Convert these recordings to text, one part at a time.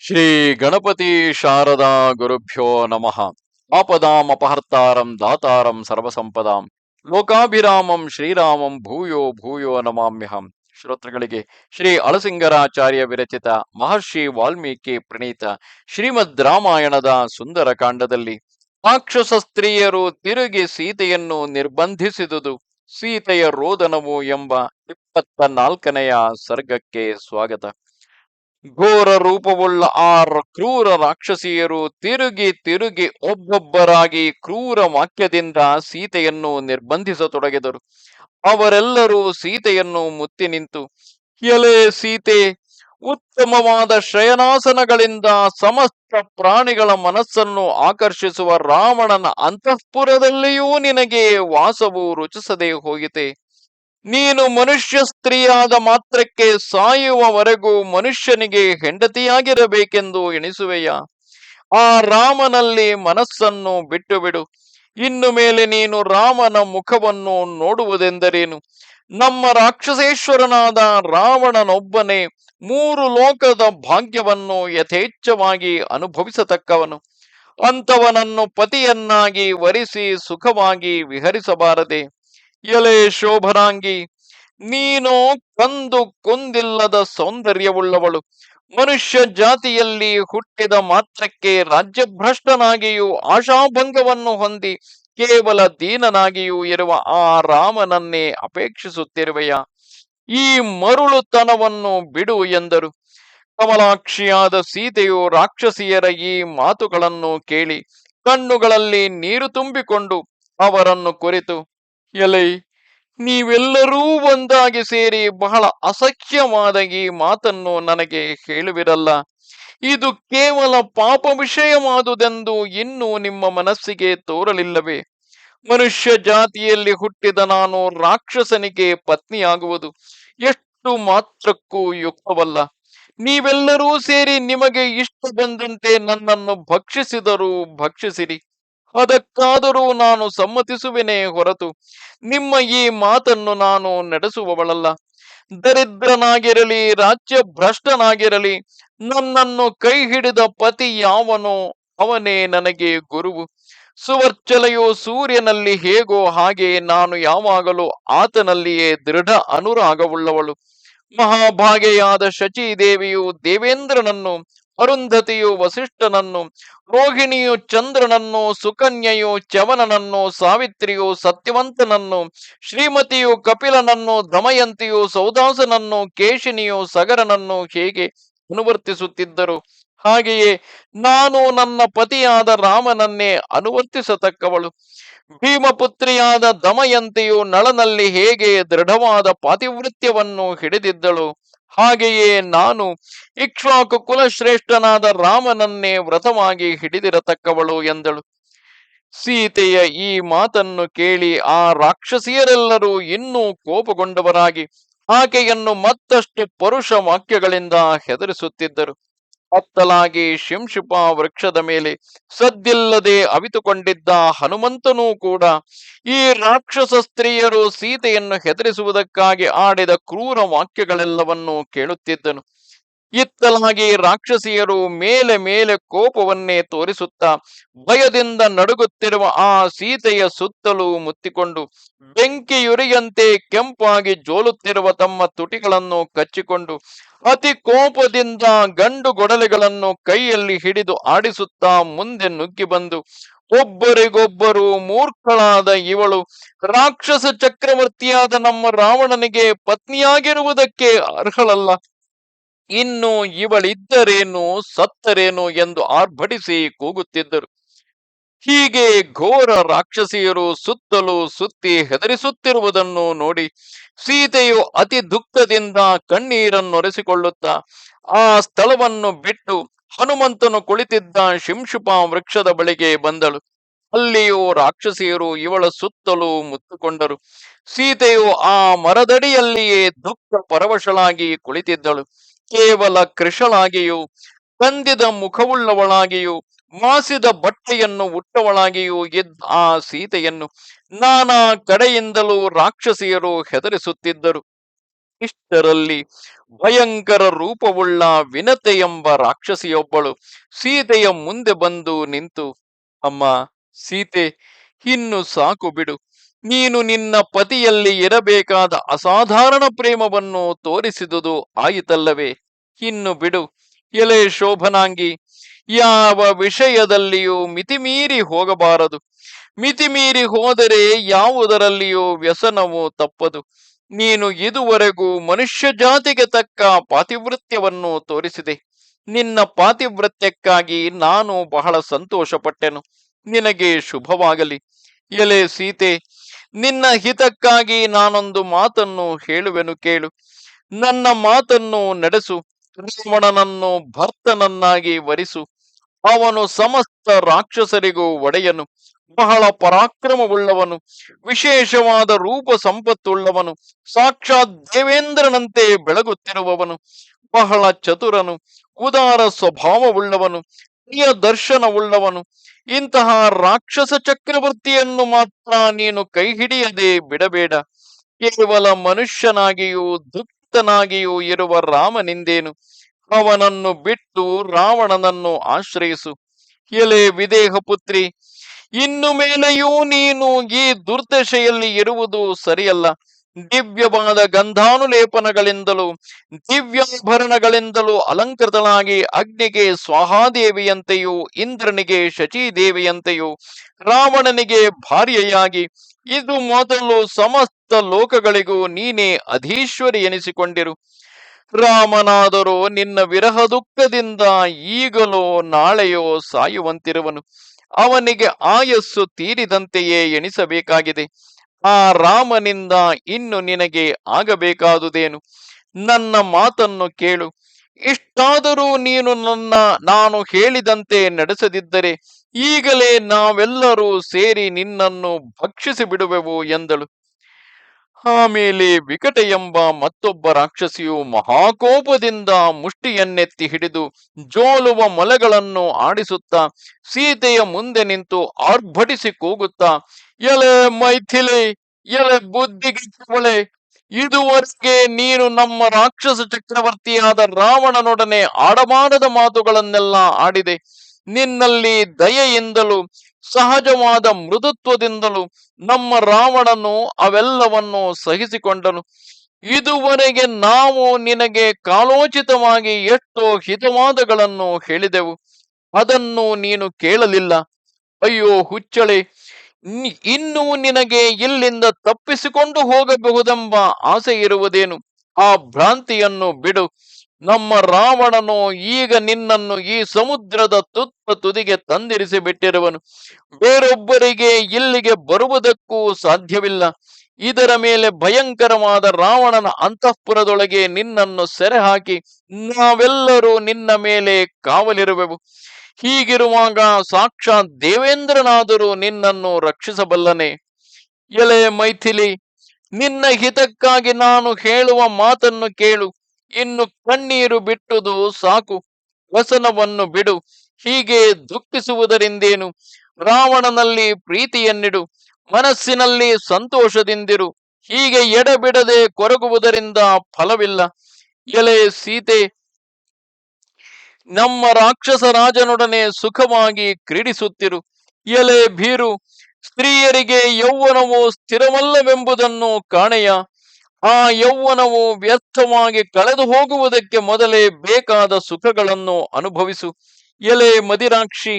ಶ್ರೀ ಗಣಪತಿ ಶಾರದಾ ಗುರುಭ್ಯೋ ನಮಃ. ಆಪದಾಂ ಅಪಹರ್ತಾರಂ ದಾತಾರಂ ಸರ್ವಸಂಪದಾಂ. ಲೋಕಾಭಿರಾಮಂ ಶ್ರೀರಾಮಂ ಭೂಯೋ ಭೂಯೋ ನಮಾಮ್ಯಹಂ. ಶ್ರೋತೃಗಳಿಗೆ ಶ್ರೀ ಅಳಸಿಂಗರಾಚಾರ್ಯ ವಿರಚಿತ ಮಹರ್ಷಿ ವಾಲ್ಮೀಕಿ ಪ್ರಣೀತ ಶ್ರೀಮದ್ ರಾಮಾಯಣದ ಸುಂದರ ಕಾಂಡದಲ್ಲಿ ರಾಕ್ಷಸ ಸ್ತ್ರೀಯರು ತಿರುಗಿ ಸೀತೆಯನ್ನು ನಿರ್ಬಂಧಿಸಿದುದು. ಸೀತೆಯ ರೋದನವು ಎಂಬ ಇಪ್ಪತ್ತ ನಾಲ್ಕನೆಯ ಸರ್ಗಕ್ಕೆ ಸ್ವಾಗತ. ಘೋರ ರೂಪವುಳ್ಳ ಆ ಕ್ರೂರ ರಾಕ್ಷಸಿಯರು ತಿರುಗಿ ತಿರುಗಿ ಒಬ್ಬೊಬ್ಬರಾಗಿ ಕ್ರೂರ ವಾಕ್ಯದಿಂದ ಸೀತೆಯನ್ನು ನಿರ್ಬಂಧಿಸತೊಡಗಿದರು. ಅವರೆಲ್ಲರೂ ಸೀತೆಯನ್ನು ಮುತ್ತಿ ನಿಂತು, ಎಲೆ ಸೀತೆ, ಉತ್ತಮವಾದ ಶಯನಾಸನಗಳಿಂದ ಸಮಸ್ತ ಪ್ರಾಣಿಗಳ ಮನಸ್ಸನ್ನು ಆಕರ್ಷಿಸುವ ರಾವಣನ ಅಂತಃಪುರದಲ್ಲಿಯೂ ನಿನಗೆ ವಾಸವು ರುಚಿಸದೆ ಹೋಗಿದೆ ನೀನು ಮನುಷ್ಯ ಸ್ತ್ರೀಯಾದ ಮಾತ್ರಕ್ಕೆ ಸಾಯುವವರೆಗೂ ಮನುಷ್ಯನಿಗೆ ಹೆಂಡತಿಯಾಗಿರಬೇಕೆಂದು ಎಣಿಸುವೆಯ? ಆ ರಾಮನಲ್ಲಿ ಮನಸ್ಸನ್ನು ಬಿಟ್ಟು ಬಿಡು ಇನ್ನು ಮೇಲೆ ನೀನು ರಾಮನ ಮುಖವನ್ನು ನೋಡುವುದೆಂದರೇನು? ನಮ್ಮ ರಾಕ್ಷಸೇಶ್ವರನಾದ ರಾವಣನೊಬ್ಬನೇ ಮೂರು ಲೋಕದ ಭಾಗ್ಯವನ್ನು ಯಥೇಚ್ಛವಾಗಿ ಅನುಭವಿಸತಕ್ಕವನು. ಅಂತವನನ್ನು ಪತಿಯನ್ನಾಗಿ ವರಿಸಿ ಸುಖವಾಗಿ ವಿಹರಿಸಬಾರದೆ. ಎಲೆ ಶೋಭನಾಂಗಿ, ನೀನು ಕಂದು ಕೊಂದಿಲ್ಲದ ಸೌಂದರ್ಯವುಳ್ಳವಳು. ಮನುಷ್ಯ ಜಾತಿಯಲ್ಲಿ ಹುಟ್ಟಿದ ಮಾತ್ರಕ್ಕೆ ರಾಜ್ಯಭ್ರಷ್ಟನಾಗಿಯೂ ಆಶಾಭಂಗವನ್ನು ಹೊಂದಿ ಕೇವಲ ದೀನನಾಗಿಯೂ ಇರುವ ಆ ರಾಮನನ್ನೇ ಅಪೇಕ್ಷಿಸುತ್ತಿರುವೆಯ? ಈ ಮರುಳುತನವನ್ನು ಬಿಡು ಎಂದರು. ಕಮಲಾಕ್ಷಿಯಾದ ಸೀತೆಯು ರಾಕ್ಷಸಿಯರ ಈ ಮಾತುಗಳನ್ನು ಕೇಳಿ ಕಣ್ಣುಗಳಲ್ಲಿ ನೀರು ತುಂಬಿಕೊಂಡು ಅವರನ್ನು ಕುರಿತು ಎಲೈ, ನೀವೆಲ್ಲರೂ ಒಂದಾಗಿ ಸೇರಿ ಬಹಳ ಅಸಖ್ಯವಾದ ಈ ಮಾತನ್ನು ನನಗೆ ಹೇಳುವಿರಲ್ಲ. ಇದು ಕೇವಲ ಪಾಪ ವಿಷಯವಾದುದೆಂದು ಇನ್ನೂ ನಿಮ್ಮ ಮನಸ್ಸಿಗೆ ತೋರಲಿಲ್ಲವೇ? ಮನುಷ್ಯ ಜಾತಿಯಲ್ಲಿ ಹುಟ್ಟಿದ ನಾನು ರಾಕ್ಷಸನಿಗೆ ಪತ್ನಿಯಾಗುವುದು ಎಷ್ಟು ಮಾತ್ರಕ್ಕೂ ಯುಕ್ತವಲ್ಲ. ನೀವೆಲ್ಲರೂ ಸೇರಿ ನಿಮಗೆ ಇಷ್ಟ ಬಂದಂತೆ ನನ್ನನ್ನು ಭಕ್ಷಿಸಿದರೂ ಭಕ್ಷಿಸಿರಿ. ಅದಕ್ಕಾದರೂ ನಾನು ಸಮ್ಮತಿಸುವೆನೇ ಹೊರತು ನಿಮ್ಮ ಈ ಮಾತನ್ನು ನಾನು ನಡೆಸುವವಳಲ್ಲ. ದರಿದ್ರನಾಗಿರಲಿ ರಾಜ್ಯ ಭ್ರಷ್ಟನಾಗಿರಲಿ ನನ್ನನ್ನು ಕೈ ಹಿಡಿದ ಪತಿ ಯಾವನೋ ಅವನೇ ನನಗೆ ಗುರುವು. ಸುವರ್ಚಲೆಯು ಸೂರ್ಯನಲ್ಲಿ ಹೇಗೋ ಹಾಗೆ ನಾನು ಯಾವಾಗಲೂ ಆತನಲ್ಲಿಯೇ ದೃಢ ಅನುರಾಗವುಳ್ಳವಳು. ಮಹಾಭಾಗೆಯಾದ ಶಚೀದೇವಿಯು ದೇವೇಂದ್ರನನ್ನು ಅರುಂಧತಿಯು ವಸಿಷ್ಠನನ್ನು, ರೋಹಿಣಿಯು ಚಂದ್ರನನ್ನು, ಸುಕನ್ಯೆಯು ಚವನನನ್ನು ಸಾವಿತ್ರಿಯು ಸತ್ಯವಂತನನ್ನು, ಶ್ರೀಮತಿಯು ಕಪಿಲನನ್ನು, ದಮಯಂತಿಯು ಸೌದಾಸನನ್ನು, ಕೇಶಿನಿಯು ಸಗರನನ್ನು ಹೇಗೆ ಅನುವರ್ತಿಸುತ್ತಿದ್ದರು? ಹಾಗೆಯೇ ನಾನು ನನ್ನ ಪತಿಯಾದ ರಾಮನನ್ನೇ ಅನುವರ್ತಿಸತಕ್ಕವಳು. ಭೀಮಪುತ್ರಿಯಾದ ದಮಯಂತಿಯು ನಳನಲ್ಲಿ ಹೇಗೆ ದೃಢವಾದ ಪಾತಿವೃತ್ಯವನ್ನು ಹಿಡಿದಿದ್ದಳು? ಹಾಗೆಯೇ ನಾನು ಇಕ್ಷ್ವಾಕು ಕುಲಶ್ರೇಷ್ಠನಾದ ರಾಮನನ್ನೇ ವ್ರತವಾಗಿ ಹಿಡಿದಿರತಕ್ಕವಳು ಎಂದಳು. ಸೀತೆಯ ಈ ಮಾತನ್ನು ಕೇಳಿ ಆ ರಾಕ್ಷಸಿಯರೆಲ್ಲರೂ ಇನ್ನೂ ಕೋಪಗೊಂಡವರಾಗಿ ಆಕೆಯನ್ನು ಮತ್ತಷ್ಟು ಪರುಷ ವಾಕ್ಯಗಳಿಂದ ಹೆದರಿಸುತ್ತಿದ್ದರು. ಅತ್ತಲಾಗಿ ಶಿಂಶುಪ ವೃಕ್ಷದ ಮೇಲೆ ಸದ್ದಿಲ್ಲದೆ ಅವಿತುಕೊಂಡಿದ್ದ ಹನುಮಂತನೂ ಕೂಡ ಈ ರಾಕ್ಷಸ ಸ್ತ್ರೀಯರು ಸೀತೆಯನ್ನು ಹೆದರಿಸುವುದಕ್ಕಾಗಿ ಆಡಿದ ಕ್ರೂರ ವಾಕ್ಯಗಳೆಲ್ಲವನ್ನೂ ಕೇಳುತ್ತಿದ್ದನು. ಇತ್ತಲಾಗಿ ರಾಕ್ಷಸಿಯರು ಮೇಲೆ ಮೇಲೆ ಕೋಪವನ್ನೇ ತೋರಿಸುತ್ತಾ ಭಯದಿಂದ ನಡುಗುತ್ತಿರುವ ಆ ಸೀತೆಯ ಸುತ್ತಲೂ ಮುತ್ತಿಕೊಂಡು ಬೆಂಕಿಯುರಿಯಂತೆ ಕೆಂಪಾಗಿ ಜೋಲುತ್ತಿರುವ ತಮ್ಮ ತುಟಿಗಳನ್ನು ಕಚ್ಚಿಕೊಂಡು ಅತಿ ಕೋಪದಿಂದ ಗಂಡು ಗೊಡಲೆಗಳನ್ನು ಕೈಯಲ್ಲಿ ಹಿಡಿದು ಆಡಿಸುತ್ತಾ ಮುಂದೆ ನುಗ್ಗಿ ಬಂದು, ಒಬ್ಬರಿಗೊಬ್ಬರು ಮೂರ್ಖಳಾದ ಇವಳು ರಾಕ್ಷಸ ಚಕ್ರವರ್ತಿಯಾದ ನಮ್ಮ ರಾವಣನಿಗೆ ಪತ್ನಿಯಾಗಿರುವುದಕ್ಕೆ ಅರ್ಹಳಲ್ಲ. ಇನ್ನು ಇವಳಿದ್ದರೇನು, ಸತ್ತರೇನು ಎಂದು ಆರ್ಭಟಿಸಿ ಕೂಗುತ್ತಿದ್ದರು. ಹೀಗೆ ಘೋರ ರಾಕ್ಷಸಿಯರು ಸುತ್ತಲೂ ಸುತ್ತಿ ಹೆದರಿಸುತ್ತಿರುವುದನ್ನು ನೋಡಿ ಸೀತೆಯು ಅತಿ ದುಃಖದಿಂದ ಕಣ್ಣೀರನ್ನೊರೆಸಿಕೊಳ್ಳುತ್ತಾ ಆ ಸ್ಥಳವನ್ನು ಬಿಟ್ಟು ಹನುಮಂತನು ಕುಳಿತಿದ್ದ ಶಿಂಶುಪ ವೃಕ್ಷದ ಬಳಿಗೆ ಬಂದಳು. ಅಲ್ಲಿಯೂ ರಾಕ್ಷಸಿಯರು ಇವಳ ಸುತ್ತಲೂ ಮುತ್ತುಕೊಂಡರು. ಸೀತೆಯು ಆ ಮರದಡಿಯಲ್ಲಿಯೇ ದುಃಖ ಪರವಶಳಾಗಿ ಕುಳಿತಿದ್ದಳು. ಕೇವಲ ಕೃಷಳಾಗಿಯೂ, ಕಂದಿದ ಮುಖವುಳ್ಳವಳಾಗಿಯೂ ಮಾಸಿದ ಬಟ್ಟೆಯನ್ನು ಉಟ್ಟವಳಾಗಿಯೂ ಇದ್ದ ಆ ಸೀತೆಯನ್ನು ನಾನಾ ಕಡೆಯಿಂದಲೂ ರಾಕ್ಷಸಿಯರು ಹೆದರಿಸುತ್ತಿದ್ದರು. ಇಷ್ಟರಲ್ಲಿ ಭಯಂಕರ ರೂಪವುಳ್ಳ ವಿನತೆ ಎಂಬ ರಾಕ್ಷಸಿಯೊಬ್ಬಳು ಸೀತೆಯ ಮುಂದೆ ಬಂದು ನಿಂತು, ಅಮ್ಮ, ಸೀತೆ, ಇನ್ನು ಸಾಕು ಬಿಡು. ನೀನು ನಿನ್ನ ಪತಿಯಲ್ಲಿ ಇರಬೇಕಾದ ಅಸಾಧಾರಣ ಪ್ರೇಮವನ್ನು ತೋರಿಸಿದುದು ಆಯಿತಲ್ಲವೇ? ಇನ್ನು ಬಿಡು. ಎಲೆ ಶೋಭನಾಂಗಿ ಯಾವ ವಿಷಯದಲ್ಲಿಯೂ ಮಿತಿಮೀರಿ ಹೋಗಬಾರದು. ಮಿತಿಮೀರಿ ಹೋದರೆ ಯಾವುದರಲ್ಲಿಯೂ ವ್ಯಸನವು ತಪ್ಪದು. ನೀನು ಇದುವರೆಗೂ ಮನುಷ್ಯ ಜಾತಿಗೆ ತಕ್ಕ ಪಾತಿವೃತ್ಯವನ್ನು ತೋರಿಸಿದೆ. ನಿನ್ನ ಪಾತಿವೃತ್ಯಕ್ಕಾಗಿ ನಾನು ಬಹಳ ಸಂತೋಷಪಟ್ಟೆನು. ನಿನಗೆ ಶುಭವಾಗಲಿ. ಎಲೆ ಸೀತೆ, ನಿನ್ನ ಹಿತಕ್ಕಾಗಿ ನಾನೊಂದು ಮಾತನ್ನು ಹೇಳುವೆನು ಕೇಳು. ನನ್ನ ಮಾತನ್ನು ನಡೆಸು. ರಾವಣನನ್ನು ಭರ್ತನನ್ನಾಗಿ ವರಿಸು. ಅವನು ಸಮಸ್ತ ರಾಕ್ಷಸರಿಗೂ ಒಡೆಯನು, ಬಹಳ ಪರಾಕ್ರಮವುಳ್ಳವನು, ವಿಶೇಷವಾದ ರೂಪ ಸಂಪತ್ತುಳ್ಳವನು, ಸಾಕ್ಷಾತ್ ದೇವೇಂದ್ರನಂತೆ ಬೆಳಗುತ್ತಿರುವವನು, ಬಹಳ ಚತುರನು, ಉದಾರ ಸ್ವಭಾವವುಳ್ಳವನು ಪ್ರಿಯ ದರ್ಶನವುಳ್ಳವನು. ಇಂತಹ ರಾಕ್ಷಸ ಚಕ್ರವರ್ತಿಯನ್ನು ಮಾತ್ರ ನೀನು ಕೈ ಹಿಡಿಯದೆ ಬಿಡಬೇಡ. ಕೇವಲ ಮನುಷ್ಯನಾಗಿಯೂ ದುಃಖನಾಗಿಯೂ ಇರುವ ರಾಮನಿಂದೇನು? ಅವನನ್ನು ಬಿಟ್ಟು ರಾವಣನನ್ನು ಆಶ್ರಯಿಸು. ಎಲೆ ವಿದೇಹ ಪುತ್ರಿ, ಇನ್ನು ಮೇಲೆಯೂ ನೀನು ಈ ದುರ್ದಶೆಯಲ್ಲಿ ಇರುವುದು ಸರಿಯಲ್ಲ. ದಿವ್ಯವಾದ ಗಂಧಾನುಲೇಪನಗಳಿಂದಲೂ, ದಿವ್ಯಾಭರಣಗಳಿಂದಲೂ ಅಲಂಕೃತಳಾಗಿ ಅಗ್ನಿಗೆ ಸ್ವಾಹಾದೇವಿಯಂತೆಯೂ, ಇಂದ್ರನಿಗೆ ಶಚೀದೇವಿಯಂತೆಯೂ, ರಾವಣನಿಗೆ ಭಾರ್ಯೆಯಾಗಿ, ಇದು ಮೊದಲು ಸಮಸ್ತ ಲೋಕಗಳಿಗೂ ನೀನೇ ಅಧೀಶ್ವರಿ ಎನಿಸಿಕೊಂಡಿರು. ರಾಮನಾದರೂ ನಿನ್ನ ವಿರಹ ದುಃಖದಿಂದ ಈಗಲೋ ನಾಳೆಯೋ ಸಾಯುವಂತಿರುವನು. ಅವನಿಗೆ ಆಯಸ್ಸು ತೀರಿದಂತೆಯೇ ಎಣಿಸಬೇಕಾಗಿದೆ. ಆ ರಾಮನಿಂದ ಇನ್ನು ನಿನಗೆ ಆಗಬೇಕಾದುದೇನು? ನನ್ನ ಮಾತನ್ನು ಕೇಳು. ಇಷ್ಟಾದರೂ ನೀನು ನನ್ನ, ನಾನು ಹೇಳಿದಂತೆ ನಡೆಸದಿದ್ದರೆ ಈಗಲೇ ನಾವೆಲ್ಲರೂ ಸೇರಿ ನಿನ್ನನ್ನು ಭಕ್ಷಿಸಿ ಬಿಡುವೆವು ಎಂದಳು. ಆಮೇಲೆ ವಿಕಟ ಎಂಬ ಮತ್ತೊಬ್ಬ ರಾಕ್ಷಸಿಯು ಮಹಾಕೋಪದಿಂದ ಮುಷ್ಟಿಯನ್ನೆತ್ತಿ ಹಿಡಿದು ಜೋಲುವ ಮೊಲೆಗಳನ್ನು ಆಡಿಸುತ್ತಾ ಸೀತೆಯ ಮುಂದೆ ನಿಂತು ಆರ್ಭಟಿಸಿ ಕೂಗುತ್ತಾ, ಎಲೆ ಮೈಥಿಲೆ, ಎಲೆ ಬುದ್ಧಿಗಿಟ್ಟವಳೆ ಇದುವರೆಗೆ ನೀನು ನಮ್ಮ ರಾಕ್ಷಸ ಚಕ್ರವರ್ತಿಯಾದ ರಾವಣನೊಡನೆ ಆಡಬಾರದ ಮಾತುಗಳನ್ನೆಲ್ಲ ಆಡಿದೆ. ನಿನ್ನಲ್ಲಿ ದಯೆಯಿಂದಲೂ ಸಹಜವಾದ ಮೃದುತ್ವದಿಂದಲೂ ನಮ್ಮ ರಾವಣನು ಅವೆಲ್ಲವನ್ನು ಸಹಿಸಿಕೊಂಡನು. ಇದುವರೆಗೆ ನಾವು ನಿನಗೆ ಕಾಲೋಚಿತವಾಗಿ ಎಷ್ಟೋ ಹಿತವಾದಗಳನ್ನು ಹೇಳಿದೆವು. ಅದನ್ನು ನೀನು ಕೇಳಲಿಲ್ಲ. ಅಯ್ಯೋ ಹುಚ್ಚಳೆ ಇನ್ನು ನಿನಗೆ ಇಲ್ಲಿಂದ ತಪ್ಪಿಸಿಕೊಂಡು ಹೋಗಬಹುದೆಂಬ ಆಸೆ ಇರುವುದೇನು ಆ ಭ್ರಾಂತಿಯನ್ನು ಬಿಡು. ನಮ್ಮ ರಾವಣನು ಈಗ ನಿನ್ನನ್ನು ಈ ಸಮುದ್ರದ ತುತ್ತ ತುದಿಗೆ ತಂದಿರಿಸಿ ಬಿಟ್ಟಿರುವನು. ಬೇರೊಬ್ಬರಿಗೆ ಇಲ್ಲಿಗೆ ಬರುವುದಕ್ಕೂ ಸಾಧ್ಯವಿಲ್ಲ. ಇದರ ಮೇಲೆ ಭಯಂಕರವಾದ ರಾವಣನ ಅಂತಃಪುರದೊಳಗೆ ನಿನ್ನನ್ನು ಸೆರೆ ಹಾಕಿ ನಾವೆಲ್ಲರೂ ನಿನ್ನ ಮೇಲೆ ಕಾವಲಿರುವೆವು. ಹೀಗಿರುವಾಗ ಸಾಕ್ಷಾತ್ ದೇವೇಂದ್ರನಾದರೂ ನಿನ್ನನ್ನು ರಕ್ಷಿಸಬಲ್ಲನೆ. ಎಲೆ ಮೈಥಿಲಿ, ನಿನ್ನ ಹಿತಕ್ಕಾಗಿ ನಾನು ಹೇಳುವ ಮಾತನ್ನು ಕೇಳು. ಇನ್ನು ಕಣ್ಣೀರು ಬಿಟ್ಟುದು ಸಾಕು. ವಸನವನ್ನು ಬಿಡು. ಹೀಗೆ ದುಃಖಿಸುವುದರಿಂದೇನು? ರಾವಣನಲ್ಲಿ ಪ್ರೀತಿಯನ್ನಿಡು. ಮನಸ್ಸಿನಲ್ಲಿ ಸಂತೋಷದಿಂದಿರು. ಹೀಗೆ ಎಡಬಿಡದೆ ಕೊರಗುವುದರಿಂದ ಫಲವಿಲ್ಲ. ಎಲೆ ಸೀತೆ, ನಮ್ಮ ರಾಕ್ಷಸ ರಾಜನೊಡನೆ ಸುಖವಾಗಿ ಕ್ರೀಡಿಸುತ್ತಿರು. ಎಲೆ ಭೀರು, ಸ್ತ್ರೀಯರಿಗೆ ಯೌವನವು ಸ್ಥಿರವಲ್ಲವೆಂಬುದನ್ನು ಕಾಣೆಯ. ಆ ಯೌವನವು ವ್ಯರ್ಥವಾಗಿ ಕಳೆದು ಹೋಗುವುದಕ್ಕೆ ಮೊದಲೇ ಬೇಕಾದ ಸುಖಗಳನ್ನು ಅನುಭವಿಸು. ಎಲೆ ಮದಿರಾಕ್ಷಿ,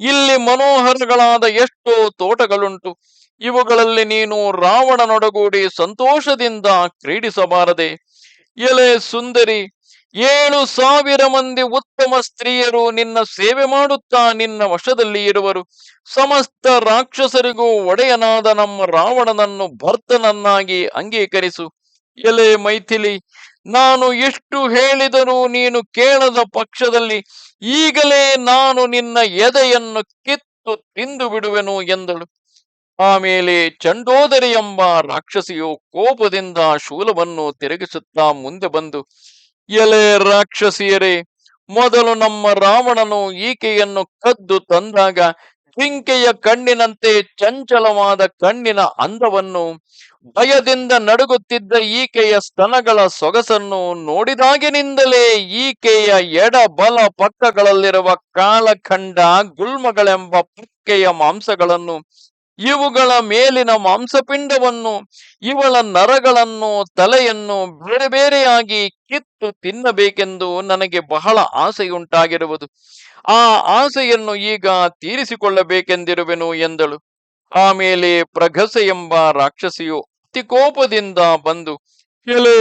ಇಲ್ಲಿ ಮನೋಹರಗಳಾದ ಎಷ್ಟೋ ತೋಟಗಳುಂಟು. ಇವುಗಳಲ್ಲಿ ನೀನು ರಾವಣನೊಡಗೂಡಿ ಸಂತೋಷದಿಂದ ಕ್ರೀಡಿಸಬಾರದೆ. ಎಲೆ ಸುಂದರಿ ಏಳು ಸಾವಿರ ಮಂದಿ ಉತ್ತಮ ಸ್ತ್ರೀಯರು ನಿನ್ನ ಸೇವೆ ಮಾಡುತ್ತಾ ನಿನ್ನ ವಶದಲ್ಲಿ ಇರುವರು. ಸಮಸ್ತ ರಾಕ್ಷಸರಿಗೂ ಒಡೆಯನಾದ ನಮ್ಮ ರಾವಣನನ್ನು ಭರ್ತನನ್ನಾಗಿ ಅಂಗೀಕರಿಸು. ಎಲೆ ಮೈಥಿಲಿ, ನಾನು ಎಷ್ಟು ಹೇಳಿದರೂ ನೀನು ಕೇಳದ ಪಕ್ಷದಲ್ಲಿ ಈಗಲೇ ನಾನು ನಿನ್ನ ಎದೆಯನ್ನು ಕಿತ್ತು ತಿಂದು ಬಿಡುವೆನು ಎಂದಳು. ಆಮೇಲೆ ಚಂಡೋದರಿ ಎಂಬ ರಾಕ್ಷಸಿಯು ಕೋಪದಿಂದ ಶೂಲವನ್ನು ತಿರುಗಿಸುತ್ತಾ ಮುಂದೆ ಬಂದು ಎಲೆ ರಾಕ್ಷಸಿಯರೇ, ಮೊದಲು ನಮ್ಮ ರಾವಣನು ಈಕೆಯನ್ನು ಕದ್ದು ತಂದಾಗ ಜಿಂಕೆಯ ಕಣ್ಣಿನಂತೆ ಚಂಚಲವಾದ ಕಣ್ಣಿನ ಅಂದವನ್ನು, ಭಯದಿಂದ ನಡುಗುತ್ತಿದ್ದ ಈಕೆಯ ಸ್ತನಗಳ ಸೊಗಸನ್ನು ನೋಡಿದಾಗಿನಿಂದಲೇ ಈಕೆಯ ಎಡ ಬಲ ಪಕ್ಕಗಳಲ್ಲಿರುವ ಕಾಲಖಂಡ ಗುಲ್ಮಗಳೆಂಬ ಪಕ್ಕೆಯ ಮಾಂಸಗಳನ್ನು ಇವುಗಳ ಮೇಲಿನ ಮಾಂಸಪಿಂಡವನ್ನು ಇವಳ ನರಗಳನ್ನು, ತಲೆಯನ್ನು ಬೇರೆ ಬೇರೆಯಾಗಿ ಕಿತ್ತು ತಿನ್ನಬೇಕೆಂದು ನನಗೆ ಬಹಳ ಆಸೆಯುಂಟಾಗಿರುವುದು. ಆ ಆಸೆಯನ್ನು ಈಗ ತೀರಿಸಿಕೊಳ್ಳಬೇಕೆಂದಿರುವೆನು ಎಂದಳು. ಆಮೇಲೆ ಪ್ರಘಸೆ ಎಂಬ ರಾಕ್ಷಸಿಯು ಅತಿಕೋಪದಿಂದ ಬಂದು, ಎಲೆ,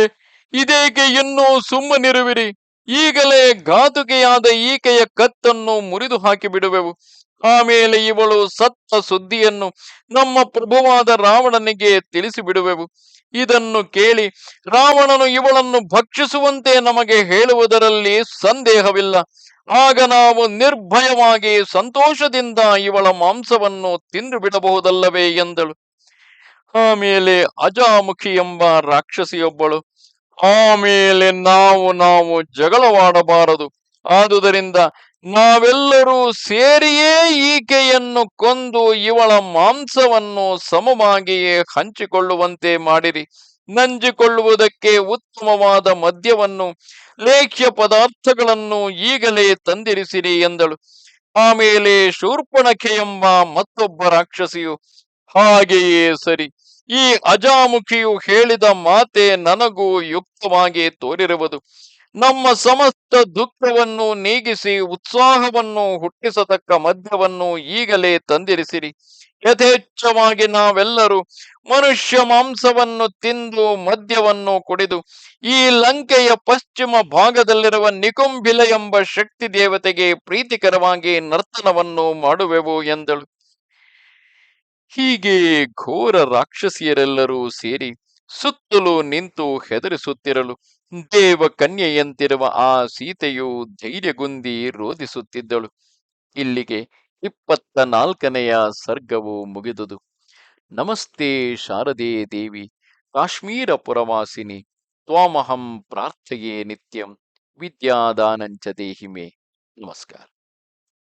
ಇದೇಕೆ ಇನ್ನೂ ಸುಮ್ಮನಿರುವಿರಿ? ಈಗಲೇ ಘಾತುಕೆಯಾದ ಈಕೆಯ ಕತ್ತನ್ನು ಮುರಿದು ಹಾಕಿ ಬಿಡುವೆವು ಆಮೇಲೆ ಇವಳು ಸತ್ತ ಸುದ್ದಿಯನ್ನು ನಮ್ಮ ಪ್ರಭುವಾದ ರಾವಣನಿಗೆ ತಿಳಿಸಿ ಬಿಡುವೆವು ಇದನ್ನು ಕೇಳಿ ರಾವಣನು ಇವಳನ್ನು ಭಕ್ಷಿಸುವಂತೆ ನಮಗೆ ಹೇಳುವುದರಲ್ಲಿ ಸಂದೇಹವಿಲ್ಲ. ಆಗ ನಾವು ನಿರ್ಭಯವಾಗಿ ಸಂತೋಷದಿಂದ ಇವಳ ಮಾಂಸವನ್ನು ತಿಂದು ಬಿಡಬಹುದಲ್ಲವೇ ಎಂದಳು. ಆಮೇಲೆ ಅಜಾಮುಖಿ ಎಂಬ ರಾಕ್ಷಸಿಯೊಬ್ಬಳು, ಆಮೇಲೆ ನಾವು ನಾವು ಜಗಳವಾಡಬಾರದು. ಆದುದರಿಂದ ನಾವೆಲ್ಲರೂ ಸೇರಿಯೇ ಈಕೆಯನ್ನು ಕೊಂದು ಇವಳ ಮಾಂಸವನ್ನು ಸಮವಾಗಿಯೇ ಹಂಚಿಕೊಳ್ಳುವಂತೆ ಮಾಡಿರಿ. ನಂಜಿಕೊಳ್ಳುವುದಕ್ಕೆ ಉತ್ತಮವಾದ ಮದ್ಯವನ್ನು, ಲೇಖ್ಯ ಪದಾರ್ಥಗಳನ್ನು ಈಗಲೇ ತಂದಿರಿಸಿರಿ ಎಂದಳು. ಆಮೇಲೆ ಶೂರ್ಪಣಖೆ ಎಂಬ ಮತ್ತೊಬ್ಬ ರಾಕ್ಷಸಿಯು, ಹಾಗೆಯೇ ಸರಿ. ಈ ಅಜಾಮುಖಿಯು ಹೇಳಿದ ಮಾತೆ ನನಗೂ ಯುಕ್ತವಾಗಿ ತೋರಿರುವುದು. ನಮ್ಮ ಸಮಸ್ತ ದುಃಖವನ್ನು ನೀಗಿಸಿ, ಉತ್ಸಾಹವನ್ನು ಹುಟ್ಟಿಸತಕ್ಕ ಮಧ್ಯವನ್ನು ಈಗಲೇ ತಂದಿರಿಸಿರಿ. ಯಥೇಚ್ಛವಾಗಿ ನಾವೆಲ್ಲರೂ ಮನುಷ್ಯ ಮಾಂಸವನ್ನು ತಿಂದು ಮದ್ಯವನ್ನು ಕುಡಿದು, ಈ ಲಂಕೆಯ ಪಶ್ಚಿಮ ಭಾಗದಲ್ಲಿರುವ ನಿಕುಂಬಿಲ ಎಂಬ ಶಕ್ತಿ ದೇವತೆಗೆ ಪ್ರೀತಿಕರವಾಗಿ ನರ್ತನವನ್ನು ಮಾಡುವೆವು ಎಂದಳು. ಹೀಗೆ ಘೋರ ರಾಕ್ಷಸಿಯರೆಲ್ಲರೂ ಸೇರಿ ಸುತ್ತಲೂ ನಿಂತು ಹೆದರಿಸುತ್ತಿರಲು ದೇವ ಕನ್ಯೆಯಂತಿರುವ ಆ ಸೀತೆಯು ಧೈರ್ಯಗುಂದಿ ರೋಧಿಸುತ್ತಿದ್ದಳು. ಇಲ್ಲಿಗೆ ಇಪ್ಪತ್ತ ನಾಲ್ಕನೆಯ ಸರ್ಗವು ಮುಗಿದುದು. ನಮಸ್ತೆ ಶಾರದೆ ದೇವಿ, ಕಾಶ್ಮೀರ ಪುರವಾಸಿನಿ, ತ್ವಾಮಹಂ ಪ್ರಾರ್ಥೆಯೇ ನಿತ್ಯಂ, ವಿದ್ಯಾದಾನಂಚ ದೇಹಿಮೆ. ನಮಸ್ಕಾರ.